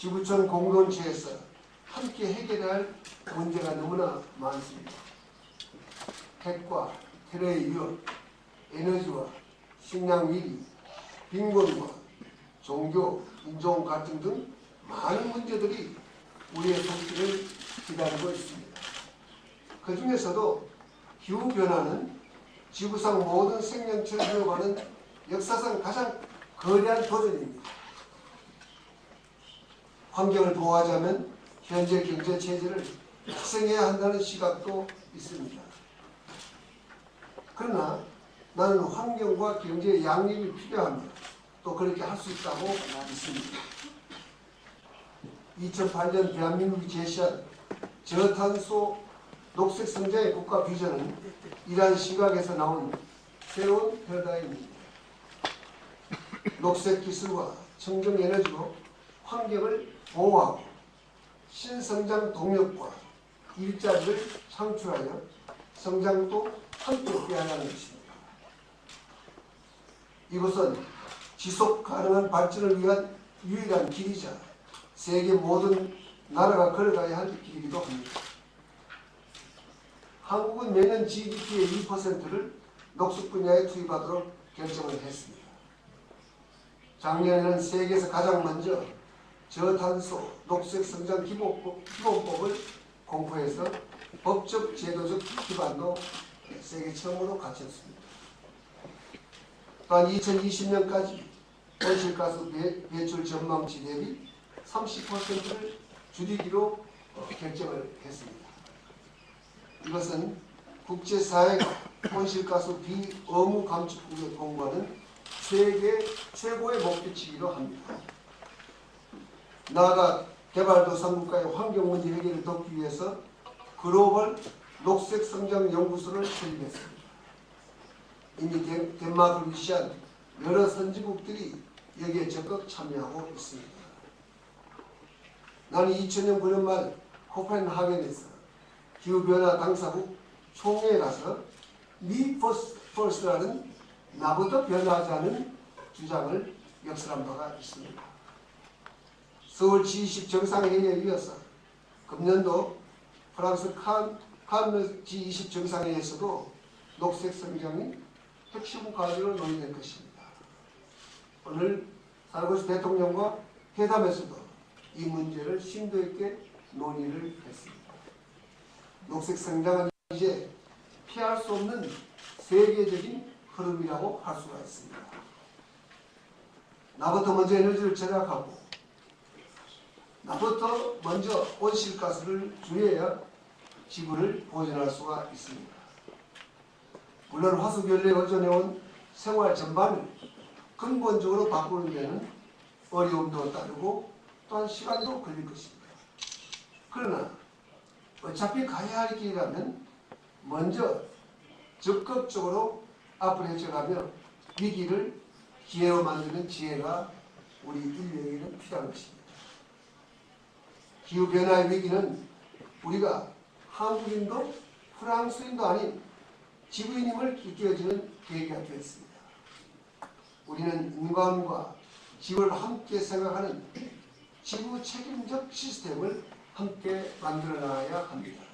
지구촌 공동체에서 함께 해결해야 할 문제가 너무나 많습니다. 핵과 테러의 위협, 에너지와 식량 위기, 빈곤과 종교, 인종 갈등 등 많은 문제들이 우리의 손길을 기다리고 있습니다. 그 중에서도 기후변화는 지구상 모든 생명체를 위협하는 역사상 가장 거대한 도전입니다. 환경을 보호하자면 현재 경제 체제를 희생해야 한다는 시각도 있습니다. 그러나 나는 환경과 경제의 양립이 필요합니다. 또 그렇게 할 수 있다고 믿습니다. 2008년 대한민국이 제시한 저탄소 녹색 성장의 국가 비전은 이러한 시각에서 나온 새로운 패러다임입니다. 녹색 기술과 청정 에너지로 환경을 보호하고 신성장 동력과 일자리를 창출하여 성장도 함께 빼앗는 것입니다. 이것은 지속 가능한 발전을 위한 유일한 길이자 세계 모든 나라가 걸어가야 할 길이기도 합니다. 한국은 매년 GDP의 2%를 녹색 분야에 투입하도록 결정을 했습니다. 작년에는 세계에서 가장 먼저 저탄소 녹색 성장 기본법, 기본법을 공포해서 법적 제도적 기반도 세계 처음으로 갖췄습니다. 또한 2020년까지 온실가스 배- 배출 전망치 대비 30%를 줄이기로 어, 결정을 했습니다. 이것은 국제사회가 온실가스 비의무 감축국에 공부하는 세계 최고의 목표치기도 합니다. 나아가 개발도상국가의 환경 문제 해결을 돕기 위해서 글로벌 녹색 성장 연구소를 설립했습니다. 이미 덴- 덴마크를 위시한 여러 선진국들이 여기에 적극 참여하고 있습니다. 나는 2000년 9년 말 코펜하겐에서 기후변화 당사국 총회에 가서 미 퍼스- 퍼스트라는 나부터 변화하자는 주장을 역설한 바가 있습니다. 서울 G20 정상회의에 이어서 금년도 프랑스 칸, 칸느 G20 정상회의에서도 녹색 성장이 핵심 과제로 논의될 것입니다. 오늘 사르고시 대통령과 회담에서도 이 문제를 심도 있게 논의를 했습니다. 녹색 성장은 이제 피할 수 없는 세계적인 흐름이라고 할 수가 있습니다. 나부터 먼저 에너지를 절약하고 나부터 먼저 온실가스를 줄여야 지구를 보존할 수가 있습니다. 물론 화석연료에 의존해온 생활 전반을 근본적으로 바꾸는 데는 어려움도 따르고 또한 시간도 걸릴 것입니다. 그러나 어차피 가야 할 길이라면 먼저 적극적으로 앞으로 헤쳐가며 위기를 기회로 만드는 지혜가 우리 인類에게는 필요한 것입니다. 기후변화의 위기는 우리가 한국인도 프랑스인도 아닌 지구인임을 일깨워주는 계기가 되었습니다. 우리는 인간과 지구를 함께 생각하는 지구 책임적 시스템을 함께 만들어 나가야 합니다.